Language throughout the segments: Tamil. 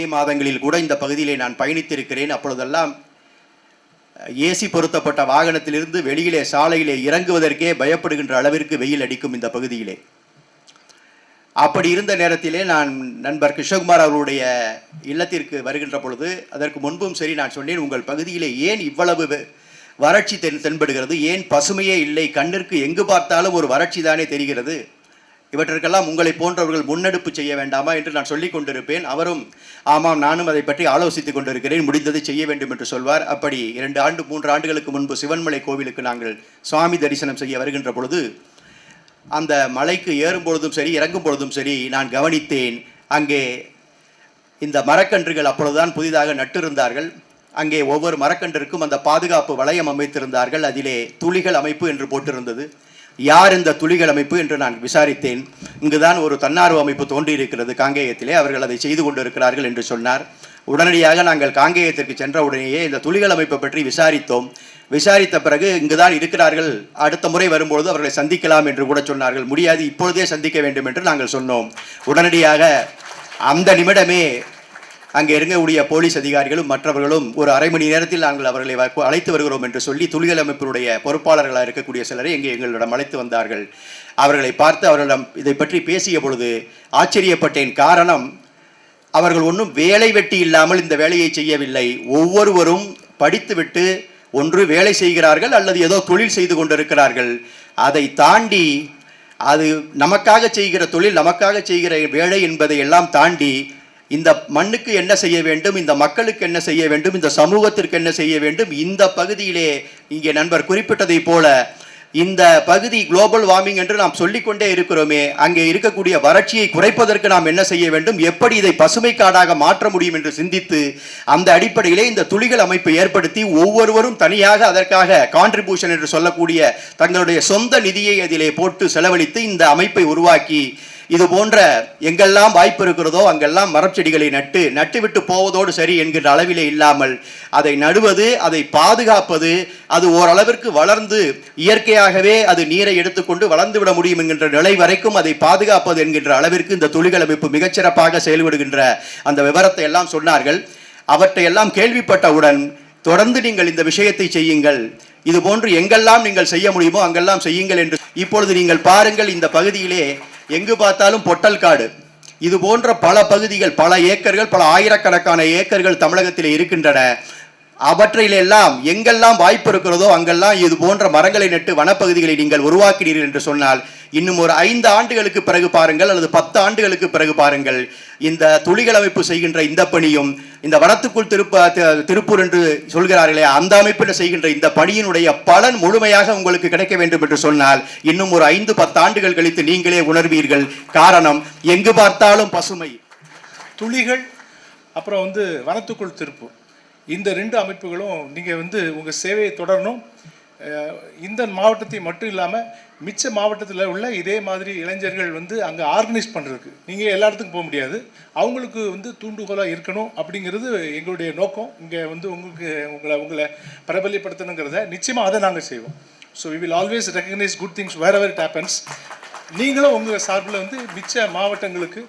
மே மாதங்களில் கூட இந்த பகுதியிலே நான் பயணித்திருக்கிறேன். அப்பொழுதெல்லாம் ஏசி பொருத்தப்பட்ட வாகனத்திலிருந்து வெளியிலே சாலையிலே இறங்குவதற்கே பயப்படுகின்ற அளவிற்கு வெயில் அடிக்கும் இந்த பகுதியிலே. அப்படி இருந்த நேரத்திலே நான் நண்பர் கிருஷ்ணகுமார் அவருடைய இல்லத்திற்கு வருகின்ற பொழுது அதற்கு முன்பும் சரி நான் சொன்னேன் உங்கள் பகுதியிலே ஏன் இவ்வளவு வறட்சி தென் தென்படுகிறது? ஏன் பசுமையே இல்லை? கண்ணிற்கு எங்கு பார்த்தாலும் ஒரு வறட்சி தானே தெரிகிறது? இவற்றிற்கெல்லாம் உங்களை போன்றவர்கள் முன்னெடுப்பு செய்ய வேண்டாமா என்று நான் சொல்லிக் கொண்டிருப்பேன். அவரும் ஆமாம் நானும் அதை பற்றி ஆலோசித்துக் கொண்டிருக்கிறேன். முடிந்ததை செய்ய வேண்டும் என்று சொல்வார். அப்படி இரண்டு ஆண்டு மூன்று ஆண்டுகளுக்கு முன்பு சிவன்மலை கோவிலுக்கு நாங்கள் சுவாமி தரிசனம் செய்ய வருகின்ற பொழுது அந்த மலைக்கு ஏறும் பொழுதும் சரி இறங்கும் பொழுதும் சரி நான் கவனித்தேன். அங்கே இந்த மரக்கன்றுகள் அப்பொழுதுதான் புதிதாக நட்டிருந்தார்கள். அங்கே ஒவ்வொரு மரக்கன்றிற்கும் அந்த பாதுகாப்பு வளையம் அமைத்திருந்தார்கள். அதிலே துளிகள் அமைப்பு என்று போட்டிருந்தது. யார் இந்த துளிகள் அமைப்பு என்று நான் விசாரித்தேன். இங்குதான் ஒரு தன்னார்வ அமைப்பு தோன்றியிருக்கிறது. காங்கேயத்திலே அவர்கள் அதை செய்து கொண்டிருக்கிறார்கள் என்று சொன்னார். உடனடியாக நாங்கள் காங்கேயத்திற்கு சென்ற உடனேயே இந்த துளிகள் அமைப்பை பற்றி விசாரித்தோம். விசாரித்த பிறகு இங்குதான் இருக்கிறார்கள். அடுத்த முறை வரும்பொழுது அவர்களை சந்திக்கலாம் என்று கூட சொன்னார்கள். முடியாது இப்பொழுதே சந்திக்க வேண்டும் என்று நாங்கள் சொன்னோம். உடனடியாக அந்த நிமிடமே அங்கே இருக்கக்கூடிய போலீஸ் அதிகாரிகளும் மற்றவர்களும் ஒரு அரை மணி நேரத்தில் நாங்கள் அவர்களை வ- அழைத்து வருகிறோம் என்று சொல்லி துளிகள் அமைப்பினுடைய பொறுப்பாளர்களாக இருக்கக்கூடிய சிலரை இங்கே எங்களிடம் அழைத்து வந்தார்கள். அவர்களை பார்த்து அவர்களிடம் இதை பற்றி பேசிய பொழுது ஆச்சரியப்பட்டேன். காரணம் அவர்கள் ஒன்றும் வேலை வெட்டி இல்லாமல் இந்த வேலையை செய்யவில்லை. ஒவ்வொருவரும் படித்துவிட்டு ஒன்று வேலை செய்கிறார்கள் அல்லது ஏதோ தொழில் செய்து கொண்டிருக்கிறார்கள். அதை தாண்டி அது நமக்காக செய்கிற தொழில் நமக்காக செய்கிற வேலை என்பதை எல்லாம் தாண்டி இந்த மண்ணுக்கு என்ன செய்ய வேண்டும் இந்த மக்களுக்கு என்ன செய்ய வேண்டும் இந்த சமூகத்திற்கு என்ன செய்ய வேண்டும் இந்த பகுதியிலே இங்கே நண்பர் குறிப்பிட்டதைப் போல இந்த பகுதி குளோபல் வார்மிங் என்று நாம் சொல்லிக்கொண்டே இருக்கிறோமே அங்கே இருக்கக்கூடிய வறட்சியை குறைப்பதற்கு நாம் என்ன செய்ய வேண்டும் எப்படி இதை பசுமை காடாக மாற்ற முடியும் என்று சிந்தித்து அந்த அடிப்படையிலே இந்த துளிகள் அமைப்பை ஏற்படுத்தி ஒவ்வொருவரும் தனியாக அதற்காக கான்ட்ரிபியூஷன் என்று சொல்லக்கூடிய தங்களுடைய சொந்த நிதியை அதிலே போட்டு செலவழித்து இந்த அமைப்பை உருவாக்கி இது போன்ற எங்கெல்லாம் வாய்ப்பு இருக்கிறதோ அங்கெல்லாம் மரச்செடிகளை நட்டு நட்டுவிட்டு போவதோடு சரி என்கின்ற அளவிலே இல்லாமல் அதை நடுவது அதை பாதுகாப்பது அது ஓரளவிற்கு வளர்ந்து இயற்கையாகவே அது நீரை எடுத்துக்கொண்டு வளர்ந்து விட முடியும் என்கின்ற நிலை வரைக்கும் அதை பாதுகாப்பது என்கின்ற அளவிற்கு இந்த துளிகள் அமைப்பு மிகச்சிறப்பாக செயல்படுகின்ற அந்த விவரத்தை எல்லாம் சொன்னார்கள். அவற்றையெல்லாம் கேள்விப்பட்டவுடன் தொடர்ந்து நீங்கள் இந்த விஷயத்தை செய்யுங்கள். இது போன்று எங்கெல்லாம் நீங்கள் செய்ய முடியுமோ அங்கெல்லாம் செய்யுங்கள் என்று இப்பொழுது நீங்கள் பாருங்கள் இந்த பகுதியிலே எங்கு பார்த்தாலும் பொட்டல் காடு. இது போன்ற பல பகுதிகள் பல ஏக்கர்கள் பல ஆயிரக்கணக்கான ஏக்கர்கள் தமிழகத்தில் இருக்கின்றன. அவற்றிலெல்லாம் எங்கெல்லாம் வாய்ப்பு இருக்கிறதோ அங்கெல்லாம் இது போன்ற மரங்களை நட்டு வனப்பகுதிகளை நீங்கள் உருவாக்கினீர்கள் என்று சொன்னால் இன்னும் ஒரு ஐந்து ஆண்டுகளுக்கு பிறகு பாருங்கள் அல்லது பத்து ஆண்டுகளுக்கு பிறகு பாருங்கள் இந்த துளிகள் அமைப்பு செய்கின்ற இந்த பணியும் இந்த வனத்துக்குள் திருப்ப திருப்பூர் என்று சொல்கிறார்களே அந்த அமைப்பில் செய்கின்ற இந்த பணியினுடைய பலன் முழுமையாக உங்களுக்கு கிடைக்க வேண்டும் என்று சொன்னால் இன்னும் ஒரு ஐந்து பத்து ஆண்டுகள் கழித்து நீங்களே உணர்வீர்கள். காரணம் எங்கு பார்த்தாலும் பசுமை. துளிகள் அப்புறம் வந்து வனத்துக்குள் திருப்பூர் இந்த ரெண்டு அமைப்புகளும் நீங்கள் வந்து உங்கள் சேவையை தொடரணும். இந்த மாவட்டத்தை மட்டும் இல்லாமல் மிச்ச மாவட்டத்தில் உள்ள இதே மாதிரி இளைஞர்கள் வந்து அங்கே ஆர்கனைஸ் பண்ணுறதுக்கு நீங்கள் எல்லா இடத்துக்கும் போக முடியாது. அவங்களுக்கு வந்து தூண்டுகோலாக இருக்கணும் அப்படிங்கிறது எங்களுடைய நோக்கம். இங்கே வந்து உங்களுக்கு உங்களை உங்களை பிரபல்யப்படுத்தணுங்கிறத நிச்சயமாக அதை நாங்கள் செய்வோம். So we will always recognise good things wherever it happens நீங்களும் உங்கள் சார்பில் வந்து மிச்ச மாவட்டங்களுக்கு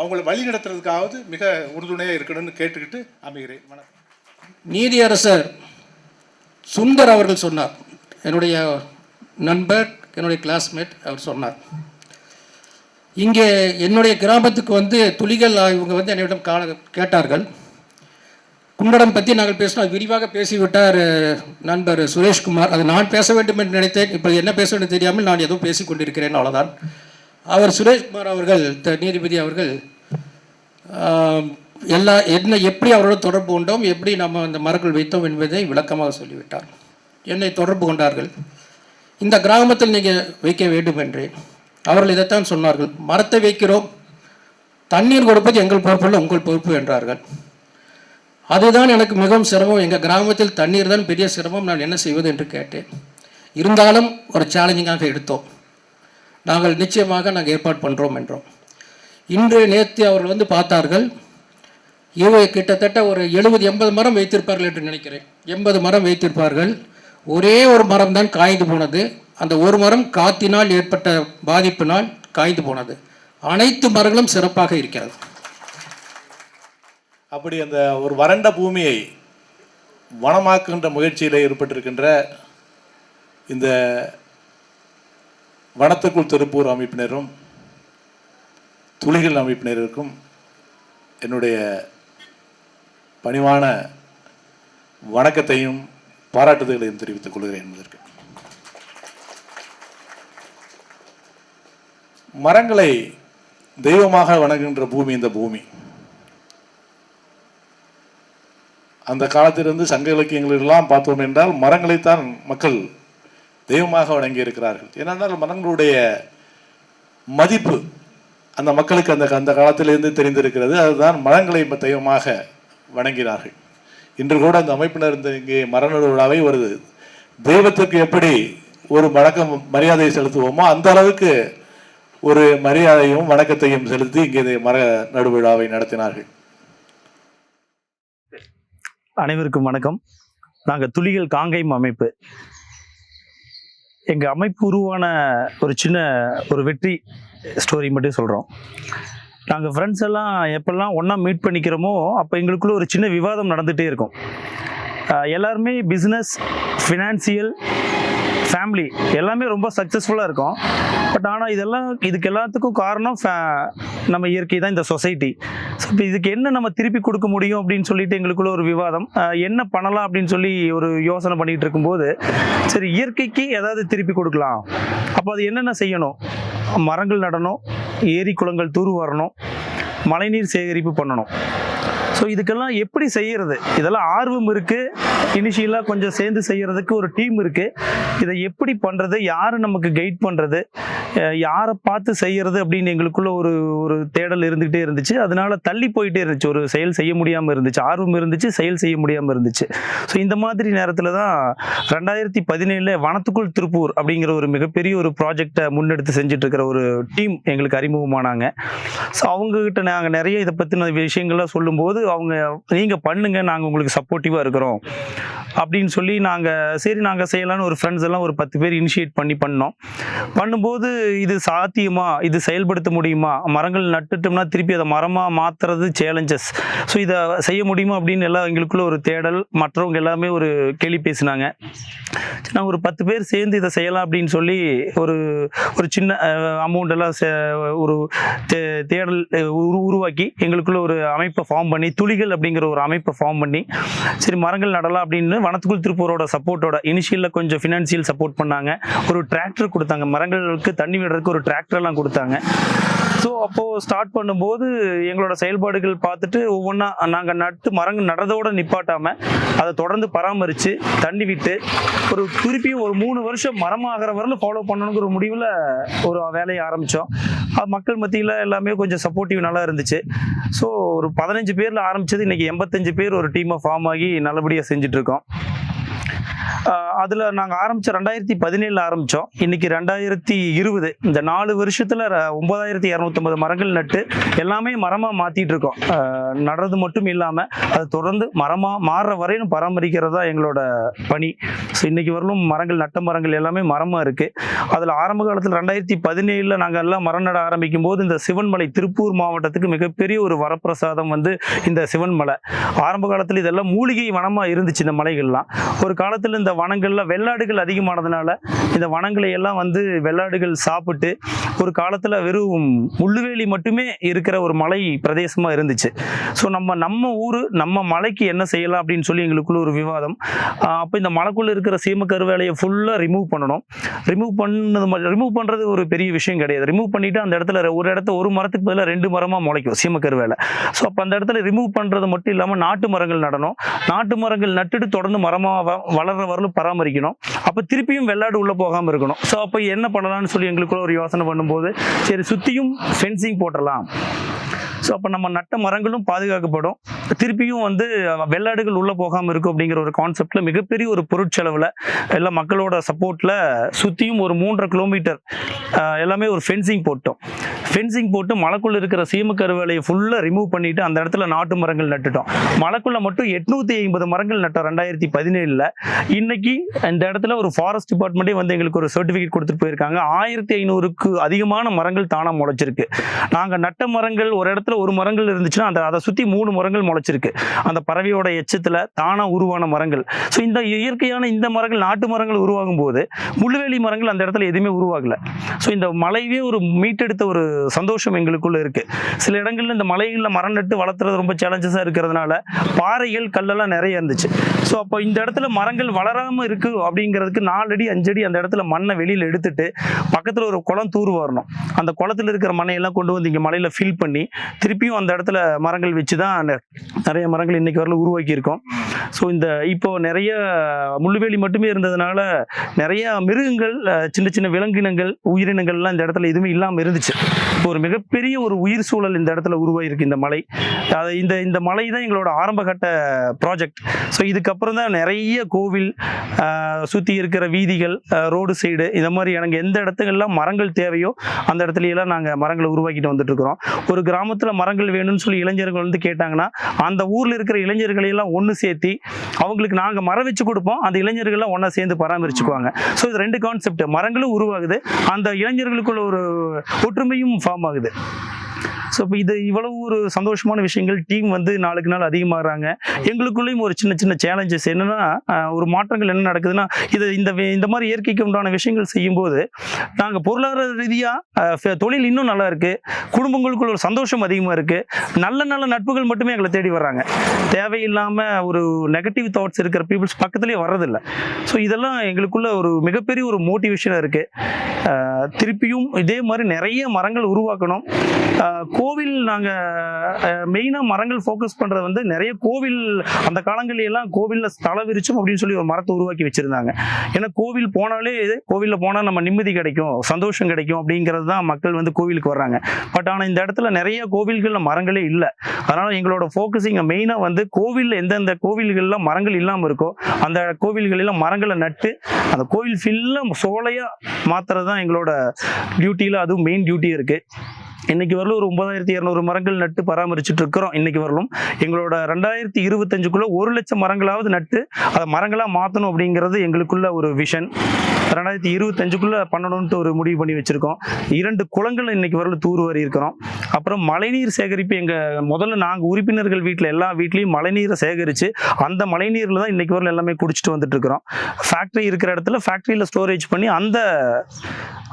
அவங்கள வழி நடத்துறதுக்காவது மிக உறுதுணையாக இருக்கணும்னு கேட்டுக்கிட்டு அமைகிறேன். வணக்கம். நீதியரசர் சுந்தர் அவர்கள் சொன்னார். என்னுடைய நண்பர் என்னுடைய கிளாஸ்மேட் அவர் சொன்னார். இங்கே என்னுடைய கிராமத்துக்கு வந்து துளிகள் இவங்க வந்து என்னிடம் காண கேட்டார்கள். குண்டடம் பற்றி நாங்கள் பேசினோம். விரிவாக பேசிவிட்டார் நண்பர் சுரேஷ்குமார். அது நான் பேச வேண்டும் என்று நினைத்தேன். இப்போ என்ன பேச வேண்டும் தெரியாமல் நான் எதுவும் பேசிக் கொண்டிருக்கிறேன் அவ்வளோதான் அவர் சுரேஷ்குமார் அவர்கள் த- நீதிபதி அவர்கள் எல்லா என்ன எப்படி அவரோட தொடர்பு கொண்டோம் எப்படி நம்ம அந்த மரங்கள் வைத்தோம் என்பதை விளக்கமாக சொல்லிவிட்டார். என்னை தொடர்பு கொண்டார்கள். இந்த கிராமத்தில் நீங்கள் வைக்க வேண்டும் என்று. அவர்கள் இதைத்தான் சொன்னார்கள். மரத்தை வைக்கிறோம். தண்ணீர் கொடுப்பது எங்கள் பொறுப்பல்ல உங்கள் பொறுப்பு என்றார்கள். அதுதான் எனக்கு மிகவும் சிரமம். எங்கள் கிராமத்தில் தண்ணீர் தான் பெரிய சிரமம். நான் என்ன செய்வது? என்று கேட்டேன். இருந்தாலும் ஒரு சேலஞ்சிங்காக எடுத்தோம். நாங்கள் நிச்சயமாக நாங்கள் ஏற்பாடு பண்ணுறோம் என்றோம். இன்று நேற்று அவர்கள் வந்து பார்த்தார்கள். கிட்டத்தட்ட ஒரு எழுபது எண்பது மரம் வைத்திருப்பார்கள் என்று நினைக்கிறேன். எண்பது மரம் வைத்திருப்பார்கள். ஒரே ஒரு மரம் தான் காய்ந்து போனது. அந்த ஒரு மரம் காத்தினால் ஏற்பட்ட பாதிப்பினால் காய்ந்து போனது. அனைத்து மரங்களும் சிறப்பாக இருக்கிறது. அப்படி அந்த ஒரு வறண்ட பூமியை வனமாக்குகின்ற முயற்சியில் ஏற்பட்டிருக்கின்ற இந்த வனத்துக்குள் திருப்பூர் அமைப்பினரும் துளிகள் அமைப்பினருக்கும் என்னுடைய பணிவான வணக்கத்தையும் பாராட்டுதல்களையும் தெரிவித்துக் கொள்கிறேன் என்பதற்கு. மரங்களை தெய்வமாக வணங்குகின்ற பூமி இந்த பூமி. அந்த காலத்திலிருந்து சங்க இலக்கியங்களெல்லாம் பார்த்தோம் என்றால் மரங்களைத்தான் மக்கள் தெய்வமாக வணங்கி இருக்கிறார்கள் ஏனென்றால் மரங்களுடைய மதிப்பு அந்த மக்களுக்கு அந்த அந்த காலத்திலிருந்து தெரிந்திருக்கிறது. அதுதான் மரங்களை தெய்வமாக வணங்கினார்கள். இன்று கூட அந்த அமைப்பினர் இந்த இங்கே மரண விழாவை ஒரு தெய்வத்திற்கு எப்படி ஒரு வணக்கம் மரியாதையை செலுத்துவோமோ அந்த அளவுக்கு ஒரு மரியாதையும் வணக்கத்தையும் செலுத்தி இங்கே இந்த மர நடுவிழாவை நடத்தினார்கள். அனைவருக்கும் வணக்கம். நாங்கள் துளிகள் காங்கையும் அமைப்பு. எங்கள் அமைப்பு உருவான ஒரு சின்ன ஒரு வெற்றி ஸ்டோரி மட்டும் சொல்கிறோம் நாங்கள் ஃப்ரெண்ட்ஸ் எல்லாம் எப்பெல்லாம் ஒன்றா மீட் பண்ணிக்கிறோமோ அப்போ எங்களுக்குள்ள ஒரு சின்ன விவாதம் நடந்துகிட்டே இருக்கும். எல்லாருமே பிஸ்னஸ் ஃபினான்சியல் ஃபேமிலி எல்லாமே ரொம்ப சக்ஸஸ்ஃபுல்லாக இருக்கும். பட் ஆனால் இதெல்லாம் இதுக்கு எல்லாத்துக்கும் காரணம் நம்ம இயற்கை தான் இந்த சொசைட்டி ஸோ இப்போ இதுக்கு என்ன நம்ம திருப்பி கொடுக்க முடியும் அப்படின்னு சொல்லிட்டு எங்களுக்குள்ள ஒரு விவாதம். என்ன பண்ணலாம் அப்படின்னு சொல்லி ஒரு யோசனை பண்ணிட்டு இருக்கும்போது சரி இயற்கைக்கு ஏதாவது திருப்பி கொடுக்கலாம். அப்போ அது என்னென்ன செய்யணும்? மரங்கள் நடணும் ஏரி குளங்கள் தூர் வரணும் மழைநீர் சேகரிப்பு பண்ணணும். ஸோ இதுக்கெல்லாம் எப்படி செய்யறது? இதெல்லாம் ஆர்வம் இருக்கு. இனிஷியலாக கொஞ்சம் சேர்ந்து செய்யறதுக்கு ஒரு டீம் இருக்கு. இதை எப்படி பண்றது? யாரு நமக்கு கைட் பண்றது? யாரை பார்த்து செய்யறது அப்படின்னு எங்களுக்குள்ள ஒரு ஒரு தேடல் இருந்துகிட்டே இருந்துச்சு. அதனால தள்ளி போயிட்டே இருந்துச்சு. ஒரு செயல் செய்ய முடியாமல் இருந்துச்சு. ஆர்வம் இருந்துச்சு செயல் செய்ய முடியாமல் இருந்துச்சு. ஸோ இந்த மாதிரி நேரத்தில் தான் ரெண்டாயிரத்தி பதினேழில் வனத்துக்குள் திருப்பூர் அப்படிங்கிற ஒரு மிகப்பெரிய ஒரு ப்ராஜெக்டை முன்னெடுத்து செஞ்சுட்டு இருக்கிற ஒரு டீம் எங்களுக்கு அறிமுகமானாங்க. ஸோ அவங்கக்கிட்ட நாங்கள் நிறைய இதை பற்றின விஷயங்கள்லாம் சொல்லும்போது அவங்க நீங்கள் பண்ணுங்க. நாங்கள் உங்களுக்கு சப்போர்ட்டிவாக இருக்கிறோம். அப்படின்னு சொல்லி நாங்கள் சரி நாங்கள் செய்யலான்னு ஒரு ஃப்ரெண்ட்ஸ் எல்லாம் ஒரு பத்து பேர் இனிஷியேட் பண்ணி பண்ணோம். பண்ணும்போது இது சாத்தியமா? இது செயல்படுத்த முடியுமா? மரங்கள் நட்டுட்டோம்னா திருப்பி அதை மரமாக மாற்றுறது சேலஞ்சஸ் ஸோ இதை செய்ய முடியுமா அப்படின்னு எல்லாம் எங்களுக்குள்ள ஒரு தேடல் மற்றவங்க எல்லாமே ஒரு கேள்வி பேசினாங்க. நாங்கள் ஒரு பத்து பேர் சேர்ந்து இதை செய்யலாம் அப்படின்னு சொல்லி ஒரு ஒரு சின்ன அமௌண்ட் எல்லாம் சே- ஒரு தே- தேடல் உரு உருவாக்கி எங்களுக்குள்ள ஒரு அமைப்பை ஃபார்ம் பண்ணி துளிகள் அப்படிங்கிற ஒரு அமைப்பை ஃபார்ம் பண்ணி சரி மரங்கள் நடலாம் அப்படின்னு வனத்துக்குள் திருப்பூரோட சப்போர்ட்டோட இனிஷியலில் கொஞ்சம் ஃபினான்சியல் சப்போர்ட் பண்ணாங்க. ஒரு டிராக்டர் கொடுத்தாங்க. மரங்களுக்கு தண்ணி விடுறதுக்கு ஒரு டிராக்டர் எல்லாம் கொடுத்தாங்க. ஸோ அப்போது ஸ்டார்ட் பண்ணும்போது எங்களோட செயல்பாடுகள் பார்த்துட்டு ஒவ்வொன்றா நாங்கள் நட்டு மரங்கள் நடதோட நிப்பாட்டாமல் அதை தொடர்ந்து பராமரித்து தண்ணி விட்டு ஒரு திருப்பியும் ஒரு மூணு வருஷம் மரமாகிற வரலும் ஃபாலோ பண்ணணுங்கிற முடிவில் ஒரு வேலையை ஆரம்பித்தோம் மக்கள் மத்தியில் எல்லாமே கொஞ்சம் சப்போர்ட்டிவ் நல்லா இருந்துச்சு. ஸோ ஒரு பதினஞ்சு பேரில் ஆரம்பிச்சது இன்றைக்கி எண்பத்தஞ்சு பேர் ஒரு டீமை ஃபார்ம் ஆகி நல்லபடியாக செஞ்சுட்டு இருக்கோம். அதில் நாங்கள் ஆரம்பித்தோம் ரெண்டாயிரத்தி பதினேழில் ஆரம்பித்தோம் இன்னைக்கு ரெண்டாயிரத்தி இருபது. இந்த நாலு வருஷத்தில் ஒன்பதாயிரத்தி இரநூத்தம்பது மரங்கள் நட்டு எல்லாமே மரமாக மாற்றிட்டு இருக்கோம். நடுறது மட்டும் இல்லாமல் அது தொடர்ந்து மரமாக மாறுற வரையும் பராமரிக்கிறது தான் எங்களோட பணி. ஸோ இன்றைக்கி வரலும் மரங்கள் நட்ட மரங்கள் எல்லாமே மரமாக இருக்குது அதில் ஆரம்ப காலத்தில் ரெண்டாயிரத்தி பதினேழில் நாங்கள் எல்லாம் மரம் நட ஆரம்பிக்கும் போது இந்த சிவன்மலை திருப்பூர் மாவட்டத்துக்கு மிகப்பெரிய ஒரு வரப்பிரசாதம் வந்து இந்த சிவன்மலை. ஆரம்ப காலத்தில் இதெல்லாம் மூலிகை வனமாக இருந்துச்சு இந்த மலைகள்லாம். ஒரு காலத்தில் இந்த வனங்கள்ல வெள்ளாடுகள் அதிகமானதுனால இந்த வனங்களை எல்லாம் வந்து வெள்ளாடுகள் சாப்பிட்டு ஒரு காலத்தில் வெறும் முள்ளுவேலி மட்டுமே இருக்கிற ஒரு மலை பிரதேசமாக இருந்துச்சு. ஸோ நம்ம நம்ம ஊர் நம்ம மலைக்கு என்ன செய்யலாம் அப்படின்னு சொல்லி எங்களுக்குள்ள ஒரு விவாதம். அப்போ இந்த மலைக்குள்ள இருக்கிற சீம கருவேலையை ஃபுல்லாக ரிமூவ் பண்ணணும். ரிமூவ் பண்ணது ரிமூவ் பண்ணுறது ஒரு பெரிய விஷயம் கிடையாது. ரிமூவ் பண்ணிட்டு அந்த இடத்துல ஒரு இடத்த ஒரு மரத்துக்கு பதிலாக ரெண்டு மரமாக முளைக்கும் சீம கருவேலை. ஸோ அப்போ அந்த இடத்துல ரிமூவ் பண்ணுறது மட்டும் இல்லாமல் நாட்டு மரங்கள் நடணும். நாட்டு மரங்கள் நட்டுட்டு தொடர்ந்து மரமாக வளர்ற வரலும் பராமரிக்கணும். அப்போ திருப்பியும் வெள்ளாடு உள்ளே போகாமல் இருக்கணும். ஸோ அப்போ என்ன பண்ணலாம்னு சொல்லி எங்களுக்குள்ள ஒரு யோசனை பண்ணும்போது சரி சுற்றியும் ஃபென்சிங் போட்டுடலாம் ஸோ அப்போ நம்ம நட்ட மரங்களும் பாதுகாக்கப்படும். திருப்பியும் வந்து வெள்ளாடுகள் உள்ளே போகாமல் இருக்கும் அப்படிங்கிற ஒரு கான்செப்டில் மிகப்பெரிய ஒரு பொருட்செலவில் எல்லாம் மக்களோட சப்போர்ட்டில் சுற்றியும் ஒரு மூன்றரை கிலோமீட்டர் எல்லாமே ஒரு ஃபென்சிங் போட்டோம். ஃபென்சிங் போட்டு மலைக்குள்ளே இருக்கிற சீம கருவேலையை ஃபுல்லாக ரிமூவ் பண்ணிட்டு அந்த இடத்துல நாட்டு மரங்கள் நட்டுட்டோம். மலைக்குள்ளே மட்டும் எட்நூத்தி ஐம்பது மரங்கள் நட்டோம் ரெண்டாயிரத்தி பதினேழில். இன்னைக்கு இந்த இடத்துல ஒரு ஃபாரஸ்ட் டிபார்ட்மெண்ட்டே வந்து எங்களுக்கு ஒரு சர்டிஃபிகேட் கொடுத்துட்டு போயிருக்காங்க. ஆயிரத்தி ஐநூறுக்கு அதிகமான மரங்கள் தானாக முளைச்சிருக்கு. நாங்கள் நட்ட மரங்கள் ஒரு இடத்துல ஒரு மரங்கள் இருந்துச்சுன்னா அந்த அதை சுற்றி மூணு மரங்கள் முளைச்சிருக்கு. அந்த பறவையோட எச்சத்தில் தானாக உருவான மரங்கள். ஸோ இந்த இயற்கையான இந்த மரங்கள் நாட்டு மரங்கள் உருவாகும் போது முள்ளுவேலி மரங்கள் அந்த இடத்துல எதுவுமே உருவாகலை. ஸோ இந்த மலையே ஒரு மீட்டெடுத்த ஒரு சந்தோஷம் எங்களுக்குள்ளே இருக்குது சில இடங்களில் இந்த மலைகளில் மரம் நட்டு வளர்த்துறது ரொம்ப சேலஞ்சஸாக இருக்கிறதுனால பாறைகள் கல்லெல்லாம் நிறைய இருந்துச்சு. ஸோ அப்போ இந்த இடத்துல மரங்கள் வளராமல் இருக்கு அப்படிங்கிறதுக்கு நாலடி அஞ்சடி அந்த இடத்துல மண்ணை வெளியில் எடுத்துட்டு பக்கத்தில் ஒரு குளம் தூர் வரணும். அந்த குளத்துல இருக்கிற மண்ணையெல்லாம் கொண்டு வந்து இங்கே மலையில் ஃபில் பண்ணி திருப்பியும் அந்த இடத்துல மரங்கள் வச்சு தான் நிறைய மரங்கள் இன்னைக்கு வரல உருவாக்கி இருக்கோம் ஸோ இந்த இப்போ நிறைய முள்ளுவேலி மட்டுமே இருந்ததுனால நிறைய மிருகங்கள் சின்ன சின்ன விலங்கினங்கள் உயிரினங்கள்லாம் இந்த இடத்துல எதுவுமே இல்லாமல் இருந்துச்சு. இப்போ ஒரு மிகப்பெரிய ஒரு உயிர் சூழல் இந்த இடத்துல உருவாயிருக்கு இந்த மலை. அது இந்த இந்த மலை தான் எங்களோட ஆரம்பகட்ட ப்ராஜெக்ட் ஸோ இதுக்கப்புறம் தான் நிறைய கோவில் சுற்றி இருக்கிற வீதிகள் ரோடு சைடு இந்த மாதிரி எனக்கு எந்த இடத்துங்கள்லாம் மரங்கள் தேவையோ அந்த இடத்துல நாங்கள் மரங்களை உருவாக்கிட்டு வந்துட்டு இருக்கிறோம் ஒரு கிராமத்தில் மரங்கள் வேணும்னு சொல்லி இளைஞர்கள் வந்து கேட்டாங்கன்னா அந்த ஊரில் இருக்கிற இளைஞர்களை எல்லாம் ஒன்று சேர்த்தி அவங்களுக்கு நாங்கள் மரம் வச்சு கொடுப்போம். அந்த இளைஞர்கள்லாம் ஒன்றா சேர்ந்து பராமரிச்சுக்குவாங்க. ஸோ இது ரெண்டு கான்செப்ட் மரங்களும் உருவாகுது. அந்த இளைஞர்களுக்குள்ள ஒரு ஒற்றுமையும் ஃபார்ம் ஆகுது. ஸோ இப்போ இது இவ்வளவு ஒரு சந்தோஷமான விஷயங்கள். டீம் வந்து நாளுக்கு நாள் அதிகமாகறாங்க. எங்களுக்குள்ளேயும் ஒரு சின்ன சின்ன சேலஞ்சஸ் என்னன்னா ஒரு மாற்றங்கள் என்ன நடக்குதுன்னா இது இந்த இந்த மாதிரி இயற்கைக்கு உண்டான விஷயங்கள் செய்யும்போது நாங்கள் பொருளாதார ரீதியாக தொழில் இன்னும் நல்லா இருக்கு. குடும்பங்களுக்குள்ள ஒரு சந்தோஷம் அதிகமாக இருக்கு. நல்ல நல்ல நட்புகள் மட்டுமே எங்களை தேடி வர்றாங்க. தேவையில்லாமல் ஒரு நெகட்டிவ் தாட்ஸ் இருக்கிற பீப்புள்ஸ் பக்கத்துலேயே வர்றதில்லை. ஸோ இதெல்லாம் எங்களுக்குள்ள ஒரு மிகப்பெரிய ஒரு மோட்டிவேஷனாக இருக்குது திருப்பியும் இதே மாதிரி நிறைய மரங்கள் உருவாக்கணும். கோ கோவில் நாங்கள் மெயினாக மரங்கள் ஃபோக்கஸ் பண்ணுறது வந்து நிறைய கோவில் அந்த காலங்களில் எல்லாம் கோவிலில் தலை விரிச்சோம் அப்படின்னு சொல்லி ஒரு மரத்தை உருவாக்கி வச்சுருந்தாங்க. ஏன்னா கோவில் போனாலே கோவிலில் போனால் நம்ம நிம்மதி கிடைக்கும் சந்தோஷம் கிடைக்கும் அப்படிங்கிறது தான் மக்கள் வந்து கோவிலுக்கு வர்றாங்க. பட் ஆனால் இந்த இடத்துல நிறைய கோவில்களில் மரங்களே இல்லை. அதனால் எங்களோட ஃபோக்கஸிங் மெயினாக வந்து கோவிலில் எந்தெந்த கோவில்களில் மரங்கள் இல்லாமல் இருக்கோ அந்த கோவில்களில் மரங்களை நட்டு அந்த கோவில் ஃபில்லாக சோலையாக மாற்றுறது தான் எங்களோட டியூட்டியில் அதுவும் மெயின் டியூட்டி இருக்குது இன்னைக்கு வரலும் ஒரு ஒன்பதாயிரத்தி இரநூறு மரங்கள் நட்டு பராமரிச்சுட்டு இருக்கிறோம். இன்னைக்கு வரலும் எங்களோட ரெண்டாயிரத்தி இருபத்தஞ்சுக்குள்ள ஒரு லட்சம் மரங்களாவது நட்டு அதை மரங்களாக மாற்றணும் அப்படிங்கிறது எங்களுக்குள்ள ஒரு விஷன் ரெண்டாயிரத்தி இருபத்தஞ்சுக்குள்ள பண்ணணும்ட்டு ஒரு முடிவு பண்ணி வச்சிருக்கோம். இரண்டு குளங்கள் இன்னைக்கு வரலும் தூர்வாரி இருக்கிறோம். அப்புறம் மழைநீர் சேகரிப்பு எங்கள் முதல்ல நாங்கள் உறுப்பினர்கள் வீட்டில் எல்லா வீட்லேயும் மழைநீரை சேகரித்து அந்த மழைநீரில் தான் இன்னைக்கு வரலும் எல்லாமே குடிச்சிட்டு வந்துட்டு இருக்கிறோம். ஃபேக்ட்ரி இருக்கிற இடத்துல ஃபேக்ட்ரியில் ஸ்டோரேஜ் பண்ணி அந்த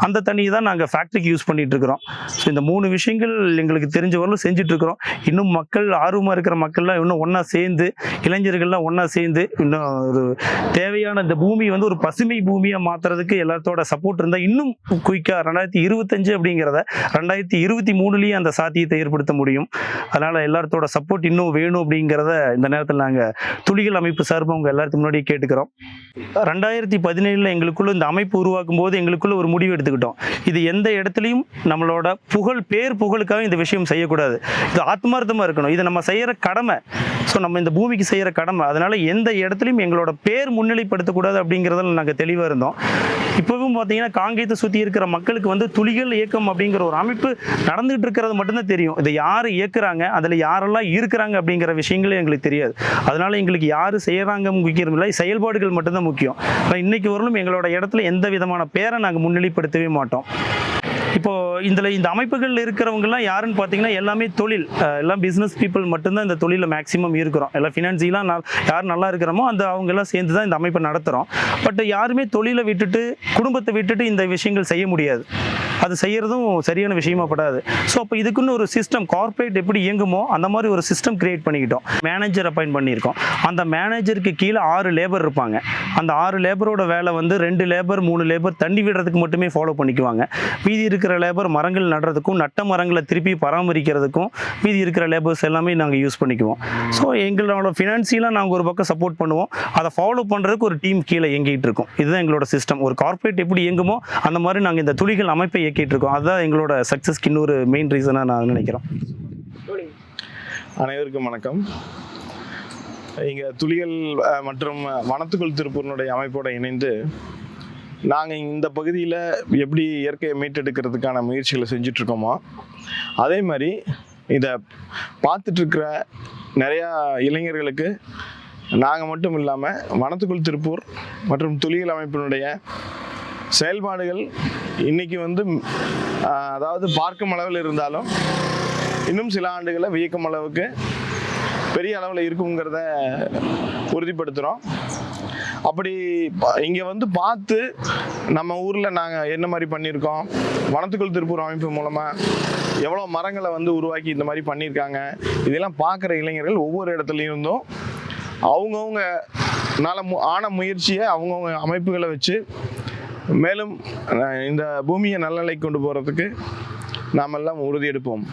அந்த தண்ணியை தான் நாங்கள் ஃபேக்ட்ரிக்கு யூஸ் பண்ணிட்டு இருக்கிறோம். ஸோ இந்த மூணு விஷயங்கள் எங்களுக்கு தெரிஞ்ச வரலும் செஞ்சுட்டு இருக்கிறோம் இன்னும் மக்கள் ஆர்வமாக இருக்கிற மக்கள்லாம் இன்னும் ஒன்றா சேர்ந்து இளைஞர்கள்லாம் ஒன்றா சேர்ந்து இன்னும் ஒரு தேவையான இந்த பூமி வந்து ஒரு பசுமை பூமியாக மாற்றுறதுக்கு எல்லாத்தோட சப்போர்ட் இருந்தால் இன்னும் குயிக்காக ரெண்டாயிரத்தி இருபத்தஞ்சு அப்படிங்கிறத ரெண்டாயிரத்தி இருபத்தி மூணுலேயும் அந்த சாத்தியத்தை ஏற்படுத்த முடியும். அதனால் எல்லாத்தோட சப்போர்ட் இன்னும் வேணும் அப்படிங்கிறத இந்த நேரத்தில் நாங்கள் துளிகள் அமைப்பு சார்பாக உங்கள் எல்லாத்துக்கு முன்னாடியே கேட்டுக்கிறோம். ரெண்டாயிரத்தி பதினேழில் எங்களுக்குள்ள இந்த அமைப்பு உருவாக்கும் போது எங்களுக்குள்ள ஒரு முடிவு எடுத்துக்கிட்டோம். இது எந்த இடத்துலையும் நம்மளோட புகழ் பேர் புகழுக்காக இந்த விஷயம் செய்யக்கூடாது. இது ஆத்மார்த்தமாக இருக்கணும். இது நம்ம செய்கிற கடமை. ஸோ நம்ம இந்த பூமிக்கு செய்கிற கடமை. அதனால் எந்த இடத்துலையும் எங்களோட பேர் முன்னிலைப்படுத்தக்கூடாது அப்படிங்கிறதுல நாங்கள் தெளிவாக இருந்தோம். இப்போவும் பார்த்தீங்கன்னா காங்கேயத்தை சுற்றி இருக்கிற மக்களுக்கு வந்து துளிகள் இயக்கம் அப்படிங்கிற ஒரு அமைப்பு நடந்துகிட்டு இருக்கிறது மட்டும்தான் தெரியும். இதை யார் இயக்குறாங்க? அதில் யாரெல்லாம் இருக்கிறாங்க அப்படிங்கிற விஷயங்களே எங்களுக்கு தெரியாது. அதனால் எங்களுக்கு யார் செய்கிறாங்க முக்கியம் இல்லை. செயல்பாடுகள் மட்டும்தான் முக்கியம். இன்னைக்கு வரலும் எங்களோட இடத்துல எந்த விதமான பேரை நாங்கள் முன்னிலைப்படுத்தவே மாட்டோம். இப்போ இதில் இந்த அமைப்புகள் இருக்கிறவங்கலாம் யாருன்னு பார்த்தீங்கன்னா எல்லாமே தொழில். எல்லாம் பிஸ்னஸ் பீப்புள் மட்டும்தான் இந்த தொழிலில் மேக்ஸிமம் இருக்கிறோம் எல்லாம் ஃபினான்சியெலாம் நான் யார் நல்லா இருக்கிறோமோ அந்த அவங்கெல்லாம் சேர்ந்து தான் இந்த அமைப்பை நடத்துகிறோம் பட் யாருமே தொழிலை விட்டுட்டு குடும்பத்தை விட்டுட்டு இந்த விஷயங்கள் செய்ய முடியாது. அது செய்யறதும் சரியான விஷயமா படாது. ஸோ அப்போ இதுக்குன்னு ஒரு சிஸ்டம் கார்ப்பரேட் எப்படி இயங்குமோ அந்த மாதிரி ஒரு சிஸ்டம் கிரியேட் பண்ணிக்கிட்டோம். மேனேஜர் அப்பாயிண்ட் பண்ணியிருக்கோம். அந்த மேனேஜருக்கு கீழே ஆறு லேபர் இருப்பாங்க. அந்த ஆறு லேபரோட வேலை வந்து ரெண்டு லேபர் மூணு லேபர் தண்ணி விடுறதுக்கு மட்டுமே ஃபாலோ பண்ணிக்குவாங்க. மீதி இருக்கிற லேபர் மரங்கள் நடுறதுக்கும் நட்ட மரங்களை திருப்பி பராமரிக்கிறதுக்கும் மீதி இருக்கிற லேபர்ஸ் எல்லாமே நாங்கள் யூஸ் பண்ணிக்குவோம். ஸோ எங்களோட ஃபினான்சியலாக நாங்கள் ஒரு பக்கம் சப்போர்ட் பண்ணுவோம். அதை ஃபாலோ பண்ணுறதுக்கு ஒரு டீம் கீழே இயங்கிட்டு இருக்கோம். இதுதான் எங்களோட சிஸ்டம் ஒரு கார்ப்பரேட் எப்படி இயங்குமோ அந்த மாதிரி நாங்கள் இந்த துளிகள் அமைப்பை இயக்கிட்டு இருக்கோம். அதுதான் எங்களோட சக்ஸஸ்க்கு இன்னொரு மெயின் ரீசனாக நான் நினைக்கிறோம் அனைவருக்கும் வணக்கம். இங்கே துளிகள் மற்றும் வனத்துக்குள் திருப்பூரினுடைய அமைப்போடு இணைந்து நாங்கள் இந்த பகுதியில் எப்படி இயற்கையை மீட்டெடுக்கிறதுக்கான முயற்சிகளை செஞ்சிட்ருக்கோமோ அதே மாதிரி இதை பார்த்துட்ருக்கிற நிறையா இளைஞர்களுக்கு நாங்கள் மட்டும் இல்லாமல் வனத்துக்குள் திருப்பூர் மற்றும் துளியல் அமைப்பினுடைய செயல்பாடுகள் இன்னைக்கு வந்து அதாவது பார்க்கும் அளவில் இருந்தாலும் இன்னும் சில ஆண்டுகளில் வியக்கும் அளவுக்கு பெரிய அளவில் இருக்குங்கிறத உறுதிப்படுத்துகிறோம் அப்படி இங்கே வந்து பார்த்து நம்ம ஊரில் நாங்கள் என்ன மாதிரி பண்ணியிருக்கோம்? வனத்துக்குள் திருப்பூர் அமைப்பு மூலமாக எவ்வளோ மரங்களை வந்து உருவாக்கி இந்த மாதிரி பண்ணியிருக்காங்க? இதெல்லாம் பார்க்குற இளைஞர்கள் ஒவ்வொரு இடத்துலையும் இருந்தும் அவங்கவுங்க நால மு ஆன முயற்சியை அவங்கவுங்க அமைப்புகளை வச்சு மேலும் இந்த பூமியை நல்லநிலைக்கு கொண்டு போகிறதுக்கு நாம் எல்லாம் உறுதி எடுப்போம்.